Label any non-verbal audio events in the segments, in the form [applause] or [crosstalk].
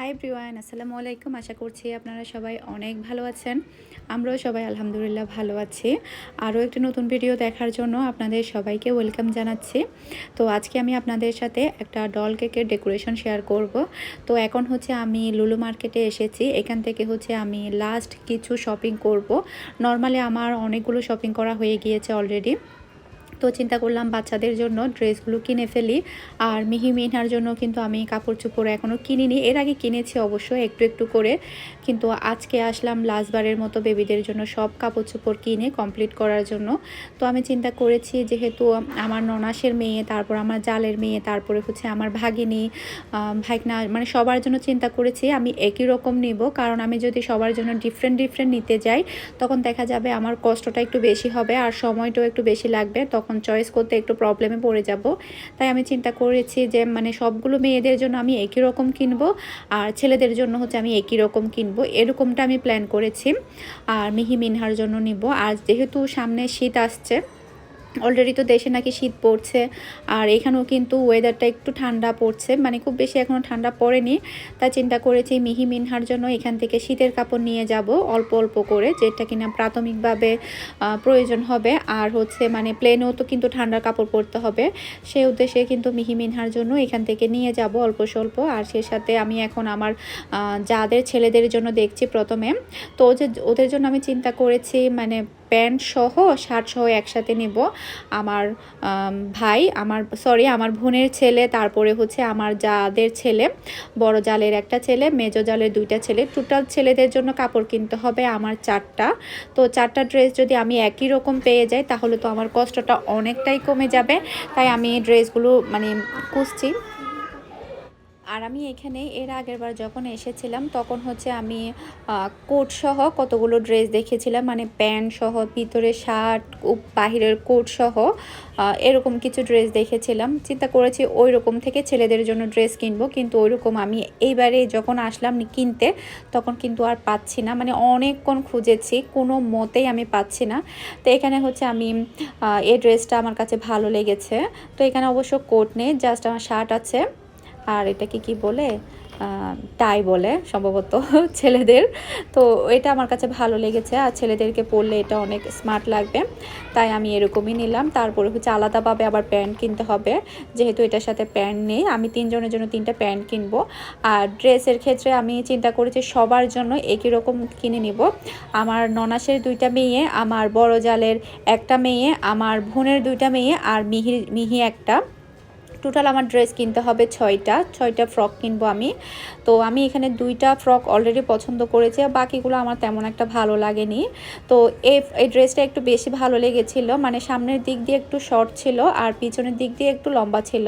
High Priyan আসসালামু আলাইকুম। আশা করছি আপনারা সবাই অনেক ভালো আছেন। আমরাও সবাই আলহামদুলিল্লাহ ভালো আছি। আরও একটি নতুন ভিডিও দেখার জন্য আপনাদের সবাইকে ওয়েলকাম জানাচ্ছি। তো আজকে আমি আপনাদের সাথে একটা ডল কেকের ডেকোরেশন শেয়ার করব। তো এখন হচ্ছে আমি লুলু মার্কেটে এসেছি। এখান থেকে হচ্ছে আমি লাস্ট কিছু শপিং করব। নর্মালি আমার অনেকগুলো শপিং করা হয়ে গিয়েছে অলরেডি তো চিন্তা করলাম বাচ্চাদের জন্য ড্রেসগুলো কিনে ফেলি। আর মিহি মিনার জন্য কিন্তু আমি কাপড় চোপড় এখনও কিনিনি। এর আগে কিনেছি অবশ্য একটু একটু করে। কিন্তু আজকে আসলাম লাস্টবারের মতো বেবিদের জন্য সব কাপড় চোপড় কিনে কমপ্লিট করার জন্য। তো আমি চিন্তা করেছি যেহেতু আমার ননাসের মেয়ে, তারপর আমার জালের মেয়ে, তারপরে হচ্ছে আমার ভাগিনী ভাইকনা মানে সবার জন্য চিন্তা করেছি আমি একই রকম নিব। কারণ আমি যদি সবার জন্য ডিফারেন্ট ডিফারেন্ট নিতে যাই, তখন দেখা যাবে আমার কষ্টটা একটু বেশি হবে আর সময়টাও একটু বেশি লাগবে। তখন তখন চয়েস করতে একটু প্রবলেমে পড়ে যাব। তাই আমি চিন্তা করেছি যে মানে সবগুলো মেয়েদের জন্য আমি একই রকম কিনবো আর ছেলেদের জন্য হচ্ছে আমি একই রকম কিনবো। এরকমটা আমি প্ল্যান করেছি আর মিহি মিনহার জন্য নিব। আর যেহেতু সামনে শীত আসছে অলরেডি তো দেশে নাকি শীত পড়ছে, আর এখানেও কিন্তু ওয়েদারটা একটু ঠান্ডা পড়ছে মানে খুব বেশি এখনও ঠান্ডা পড়েনি। তাই চিন্তা করেছি মিহি মিনহার জন্য এখান থেকে শীতের কাপড় নিয়ে যাব, অল্প অল্প করে, যেটা কিনা প্রাথমিকভাবে প্রয়োজন হবে। আর হচ্ছে মানে প্লেনেও তো কিন্তু ঠান্ডার কাপড় পরতে হবে। সেই উদ্দেশ্যে কিন্তু মিহি মিনহার জন্য এখান থেকে নিয়ে যাব অল্প স্বল্প। আর সে সাথে আমি এখন আমার যাদের ছেলেদের জন্য দেখছি প্রথমে। তো ওদের জন্য আমি চিন্তা করেছি মানে প্যান্ট সহ, শার্ট সহ একসাথে নেব। আমার ভাই, আমার সরি আমার বোনের ছেলে, তারপরে হচ্ছে আমার যাদের ছেলে, বড় জালের একটা ছেলে, মেজো জালের দুইটা ছেলে। টোটাল ছেলেদের জন্য কাপড় কিনতে হবে আমার চারটা। তো চারটা ড্রেস যদি আমি একই রকম পেয়ে যাই, তাহলে তো আমার কষ্টটা অনেকটাই কমে যাবে। তাই আমি ড্রেসগুলো মানে খুঁজছি। আর আমি এখানে এর আগের বার যখন এসেছিলাম, তখন হচ্ছে আমি কোট সহ কতগুলো ড্রেস দেখেছিলাম মানে প্যান্ট সহ, ভিতরে শার্ট বাহিরের কোট সহ এরকম কিছু ড্রেস দেখেছিলাম। চিন্তা করেছি ওই রকম থেকে ছেলেদের জন্য ড্রেস কিনবো, কিন্তু ওই রকম আমি এইবারে যখন আসলাম কিনতে, তখন কিন্তু আর পাচ্ছি না। মানে অনেকক্ষণ খুঁজেছি, কোনো মতেই আমি পাচ্ছি না। তো এখানে হচ্ছে আমি এই ড্রেসটা আমার কাছে ভালো লেগেছে। তো এখানে অবশ্য কোট নেই, জাস্ট আমার শার্ট আছে। আর এটাকে কি বলে? টাই বলে সম্ভবত [laughs] ছেলেদের। তো এটা আমার কাছে ভালো লেগেছে আর ছেলেদেরকে পরলে এটা অনেক স্মার্ট লাগবে। তাই আমি এরকমই নিলাম। তারপরে হচ্ছে আলাদাভাবে আবার প্যান্ট কিনতে হবে। যেহেতু এটার সাথে প্যান্ট নেই, আমি তিনজনের জন্য তিনটা প্যান্ট কিনবো। আর ড্রেসের ক্ষেত্রে আমি চিন্তা করেছি সবার জন্য একই রকম কিনে নিব। আমার ননাসের দুইটা মেয়ে, আমার বড় জালের একটা মেয়ে, আমার বোনের দুইটা মেয়ে আর মিহি মিহি একটা। টোটাল আমার ড্রেস কিনতে হবে ছয়টা ছয়টা ফ্রক কিনবো আমি। তো আমি এখানে দুইটা ফ্রক অলরেডি পছন্দ করেছি বাকিগুলো আমার তেমন একটা ভালো লাগেনি। তো এই ড্রেসটা একটু বেশি ভালো লেগেছিল মানে সামনের দিক দিয়ে একটু শর্ট ছিল আর পিছনের দিক দিয়ে একটু লম্বা ছিল।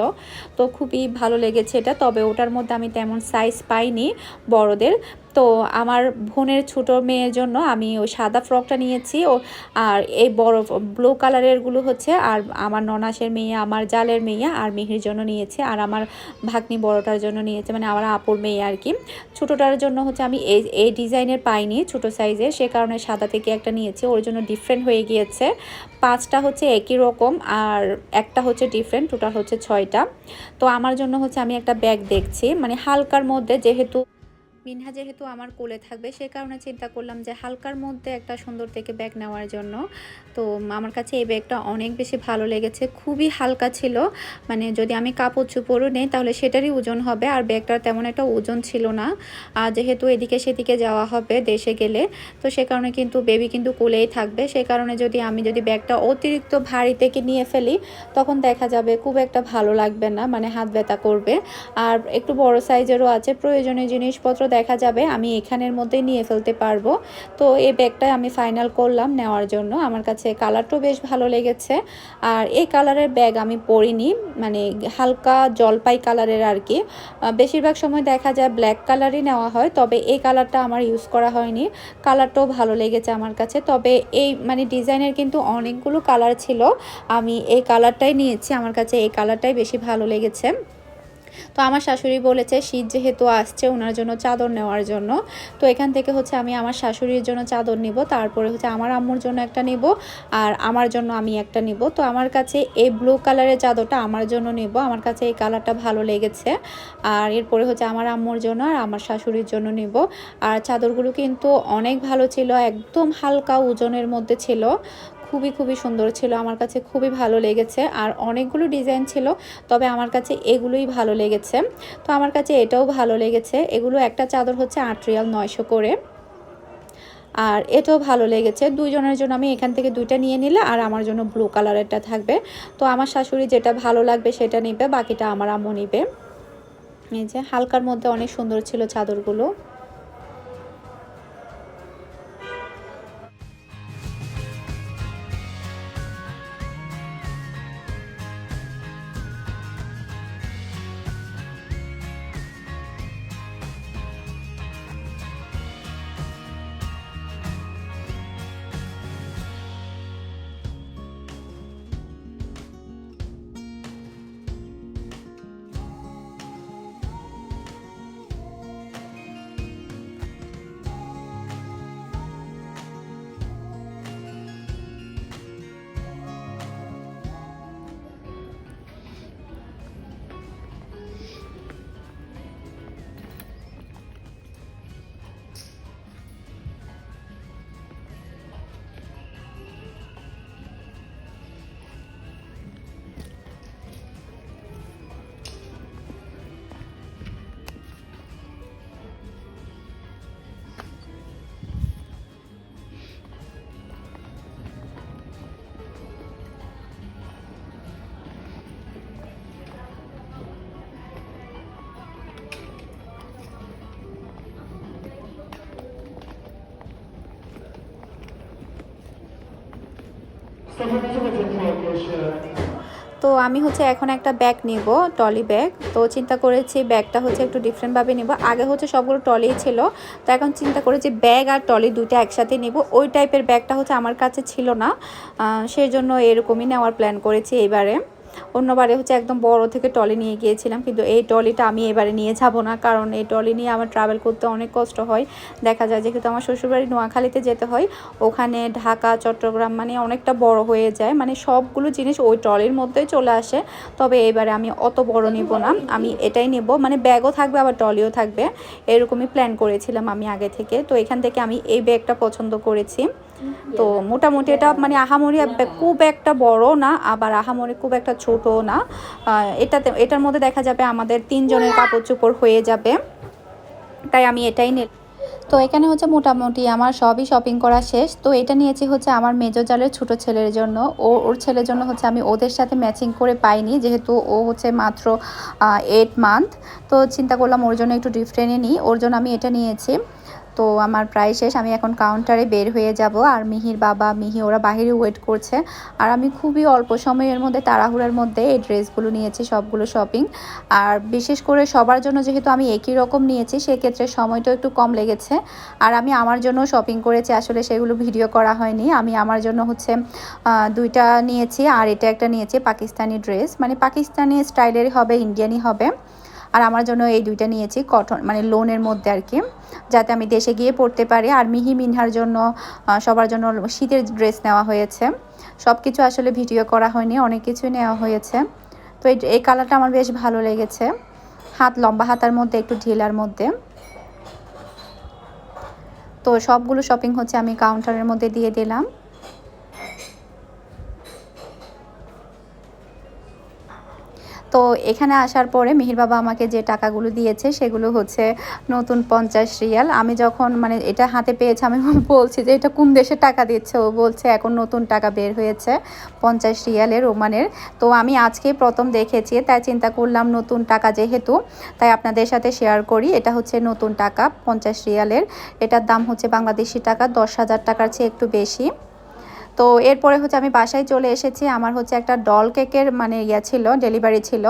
তো খুবই ভালো লেগেছে এটা, তবে ওটার মধ্যে আমি তেমন সাইজ পাইনি বড়দের। তো আমার বোনের ছোটো মেয়ের জন্য আমি ওই সাদা ফ্রকটা নিয়েছি ও, আর এই বড় ব্লু কালারেরগুলো হচ্ছে, আর আমার ননাসের মেয়ে, আমার জালের মেয়ে আর মেহির জন্য নিয়েছে, আর আমার ভাগ্নি বড়টার জন্য নিয়েছে মানে আমার আপুর মেয়ে আর কি। ছোটোটার জন্য হচ্ছে আমি এই এই ডিজাইনের পাইনি, ছোটো সাইজের, সে কারণে সাদা থেকে একটা নিয়েছি, ওর জন্য ডিফারেন্ট হয়ে গিয়েছে। পাঁচটা হচ্ছে একই রকম, আর একটা হচ্ছে ডিফারেন্ট টোটাল হচ্ছে ছয়টা। তো আমার জন্য হচ্ছে আমি একটা ব্যাগ দেখছি মানে হালকার মধ্যে যেহেতু মিনহা যেহেতু আমার কোলে থাকবে, সে কারণে চিন্তা করলাম যে হালকার মধ্যে একটা সুন্দর থেকে ব্যাগ নেওয়ার জন্য। তো আমার কাছে এই ব্যাগটা অনেক বেশি ভালো লেগেছে, খুবই হালকা ছিল। মানে যদি আমি কাপড় চুপড়ও নেই, তাহলে সেটারই ওজন হবে। আর ব্যাগটার তেমন একটা ওজন ছিল না। আর যেহেতু এদিকে সেদিকে যাওয়া হবে দেশে গেলে, তো সে কারণে কিন্তু বেবি কিন্তু কোলেই থাকবে। সে কারণে যদি আমি যদি ব্যাগটা অতিরিক্ত ভারী থেকে নিয়ে ফেলি, তখন দেখা যাবে খুব একটা ভালো লাগবে না মানে হাত ব্যথা করবে। আর একটু বড় সাইজেরও আছে, প্রয়োজনীয় জিনিসপত্র দেখা যাবে, আমি এখানের মধ্যেই নিয়ে ফেলতে পারব। তো এই ব্যাগটাই আমি ফাইনাল করলাম নেওয়ার জন্য। আমার কাছে কালারটাও বেশ ভালো লেগেছে। আর এই কালারের ব্যাগ আমি পরিনি মানে হালকা জলপাই কালারের আর কি। বেশিরভাগ সময় দেখা যায় ব্ল্যাক কালারই নেওয়া হয়, তবে এই কালারটা আমার ইউজ করা হয়নি। কালারটাও ভালো লেগেছে আমার কাছে। তবে এই মানে ডিজাইনের কিন্তু অনেকগুলো কালার ছিল। আমি এই কালারটাই নিয়েছি, আমার কাছে এই কালারটাই বেশি ভালো লেগেছে। তো আমার শাশুড়ি বলেছে, শীত যেহেতু আসছে ওনার জন্য চাদর নেওয়ার জন্য। তো এখান থেকে হচ্ছে আমি আমার শাশুড়ির জন্য চাদর নিব, তারপরে হচ্ছে আমার আম্মুর জন্য একটা নিব, আর আমার জন্য আমি একটা নিব। তো আমার কাছে এই ব্লু কালারের চাদরটা আমার জন্য নিব, আমার কাছে এই কালারটা ভালো লেগেছে। আর এরপরে হচ্ছে আমার আম্মুর জন্য আর আমার শাশুড়ির জন্য নিব। আর চাদরগুলো কিন্তু অনেক ভালো ছিল, একদম হালকা ওজনের মধ্যে ছিল। খুবই খুবই সুন্দর ছিল। আমার কাছে খুবই ভালো লেগেছে। আর অনেকগুলো ডিজাইন ছিল, তবে আমার কাছে এগুলোই ভালো লেগেছে। তো আমার কাছে এটাও ভালো লেগেছে। এগুলো একটা চাদর হচ্ছে আট রিয়াল নয়শো করে। আর এটাও ভালো লেগেছে। দুইজনের জন্য আমি এখান থেকে দুইটা নিয়ে নিলে আর আমার জন্য ব্লু কালারেরটা থাকবে। তো আমার শাশুড়ি যেটা ভালো লাগবে সেটা নিবে, বাকিটা আমার আম্মু নিবে। এই যে হালকার মধ্যে অনেক সুন্দর ছিল চাদরগুলো। তো আমি হচ্ছে এখন একটা ব্যাগ নিব টলি ব্যাগ তো চিন্তা করেছি ব্যাগটা হচ্ছে একটু ডিফারেন্টভাবে নিব। আগে হচ্ছে সবগুলো টলিই ছিল। তো এখন চিন্তা করেছি ব্যাগ আর টলি দুইটা একসাথে নিব। ওই টাইপের ব্যাগটা হচ্ছে আমার কাছে ছিল না। সেই জন্য এরকমই নেওয়ার প্ল্যান করেছি এবারে অন্যবারে হচ্ছে একদম বড় থেকে টলি নিয়ে গিয়েছিলাম, কিন্তু এই টলিটা আমি এবারে নিয়ে যাব না, কারণ এই টলি নিয়ে আমার ট্রাভেল করতে অনেক কষ্ট হয়। দেখা যায় যেহেতু আমার শ্বশুরবাড়ি নোয়াখালীতে যেতে হয়, ওখানে ঢাকা, চট্টগ্রাম মানে অনেকটা বড় হয়ে যায় মানে সবগুলো জিনিস ওই টলির মধ্যেই চলে আসে। তবে এবারে আমি অত বড় নিব না, আমি এটাই নেব মানে ব্যাগও থাকবে, আবার টলিও থাকবে, এরকমই প্ল্যান করেছিলাম আমি আগে থেকে। তো এখান থেকে আমি এই ব্যাগটা পছন্দ করেছি। তো মোটামুটি এটা মানে আহামরি খুব একটা বড় না, আবার আহামরি খুব একটা ছোট না। এটাতে, এটার মধ্যে দেখা যাবে আমাদের তিনজনের কাপড় চোপড় হয়ে যাবে। তাই আমি এটাই নে তো এখানে হচ্ছে মোটামুটি আমার সবই শপিং করা শেষ। তো এটা নিয়েছি হচ্ছে আমার মেজো জালের ছোট ছেলের জন্য। ও, ওর ছেলের জন্য হচ্ছে আমি ওদের সাথে ম্যাচিং করে পাইনি, যেহেতু ও হচ্ছে মাত্র এইট মান্থ তো চিন্তা করলাম ওর জন্য একটু ডিফারেন্টে নিই। ওর জন্য আমি এটা নিয়েছি। তো আমার প্রায় শেষ। আমি এখন কাউন্টারে বের হয়ে যাব। আর মিহির বাবা, মিহি, ওরা বাহিরে ওয়েট করছে। আর আমি খুবই অল্প সময়ের মধ্যে, তাড়াহুড়ার মধ্যে এই ড্রেসগুলো নিয়েছি, সবগুলো শপিং আর বিশেষ করে সবার জন্য যেহেতু আমি একই রকম নিয়েছি, সেক্ষেত্রে সময়টা একটু কম লেগেছে। আর আমি আমার জন্য শপিং করেছি, আসলে সেগুলো ভিডিও করা হয়নি। আমি আমার জন্য হচ্ছে দুইটা নিয়েছি, আর এটা একটা নিয়েছি, পাকিস্তানি ড্রেস মানে পাকিস্তানি স্টাইলেরই হবে ইন্ডিয়ানই হবে। আর আমার জন্য এই দুইটা নিয়েছি কটন মানে লোনের মধ্যে আর কি, যাতে আমি দেশে গিয়ে পড়তে পারি। আর মিহি মিনহার জন্য সবার জন্য শীতের ড্রেস নেওয়া হয়েছে। সব কিছু আসলে ভিডিও করা হয়নি, অনেক কিছুই নেওয়া হয়েছে। তো এই কালারটা আমার বেশ ভালো লেগেছে। হাত, লম্বা হাতার মধ্যে, একটু ঢিলার মধ্যে। তো সবগুলো শপিং হচ্ছে আমি কাউন্টারের মধ্যে দিয়ে দিলাম। তো এখানে আসার পরে মিহির বাবা আমাকে যে টাকাগুলো দিয়েছে সেগুলো হচ্ছে নতুন পঞ্চাশ রিয়াল। আমি যখন মানে এটা হাতে পেয়েছি, আমি [laughs] বলছি যে এটা কোন দেশে টাকা দিচ্ছে? ও বলছে, এখন নতুন টাকা বের হয়েছে পঞ্চাশ রিয়ালের ওমানের। তো আমি আজকেই প্রথম দেখেছি, তাই চিন্তা করলাম নতুন টাকা যেহেতু, তাই আপনাদের সাথে শেয়ার করি। এটা হচ্ছে নতুন টাকা পঞ্চাশ রিয়ালের। এটার দাম হচ্ছে বাংলাদেশি টাকা দশ হাজার টাকার চেয়ে একটু বেশি। তো এরপরে হচ্ছে আমি বাসায় চলে এসেছি। আমার হচ্ছে একটা ডল কেকের মানে ইয়া ছিল ডেলিভারি ছিল।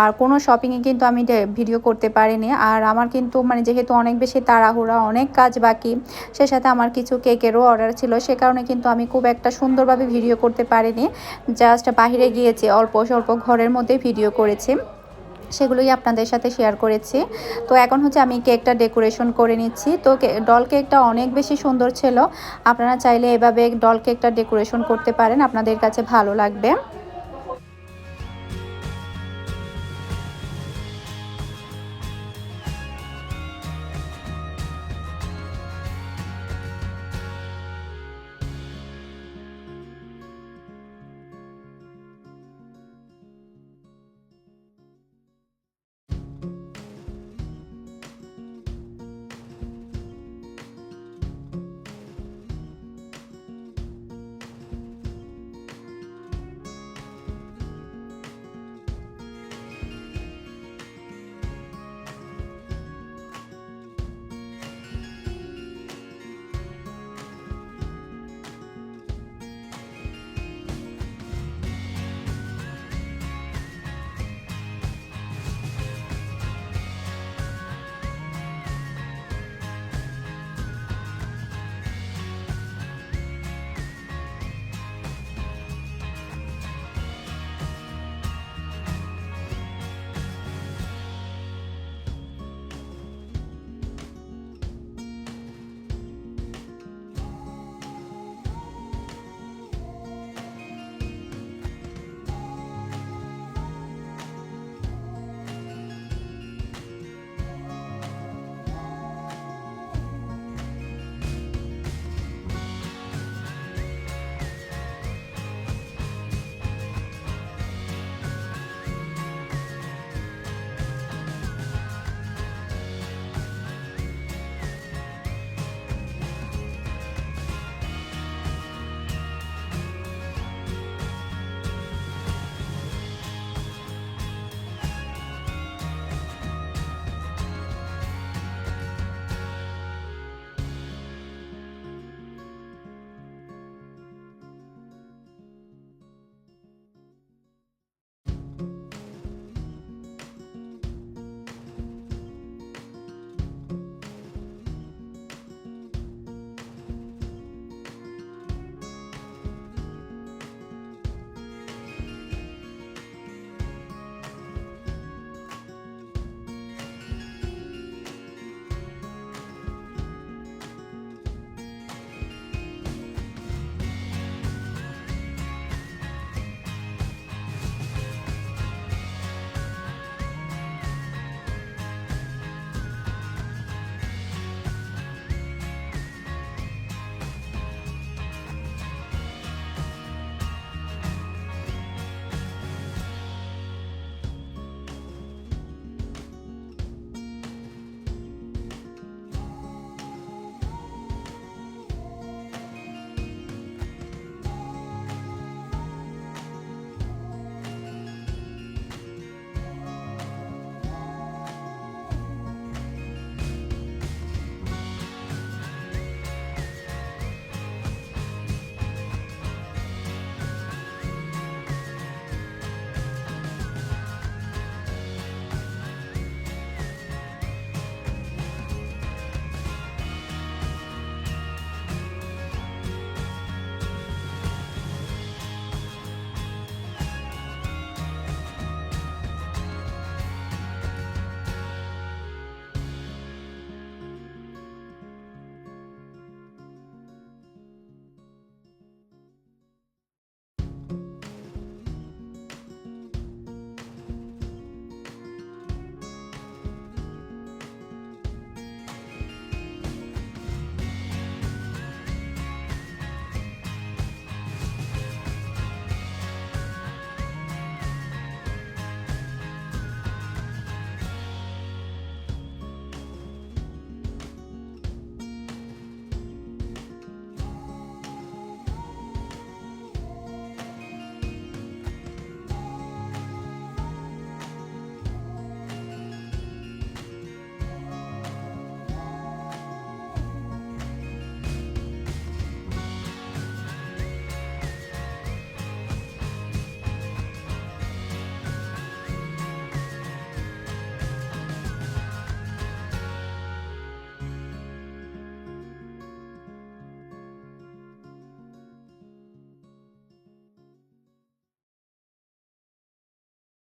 আর কোনো শপিংয়ে কিন্তু আমি ভিডিও করতে পারিনি। আর আমার কিন্তু মানে যেহেতু অনেক বেশি তাড়াহুড়া, অনেক কাজ বাকি, সে সাথে আমার কিছু কেকেরও অর্ডার ছিল। সে কারণে কিন্তু আমি খুব একটা সুন্দরভাবে ভিডিও করতে পারিনি। জাস্ট বাহিরে গিয়েছি অল্প স্বল্প ঘরের মধ্যে ভিডিও করেছি। সেগুলোই আপনাদের সাথে শেয়ার করেছি। তো এখন হচ্ছে আমি কেকটা ডেকোরেশন করে নিচ্ছি। তো ডল কেকটা অনেক বেশি সুন্দর ছিল। আপনারা চাইলে এভাবে ডল কেকটা ডেকোরেশন করতে পারেন। আপনাদের কাছে ভালো লাগবে।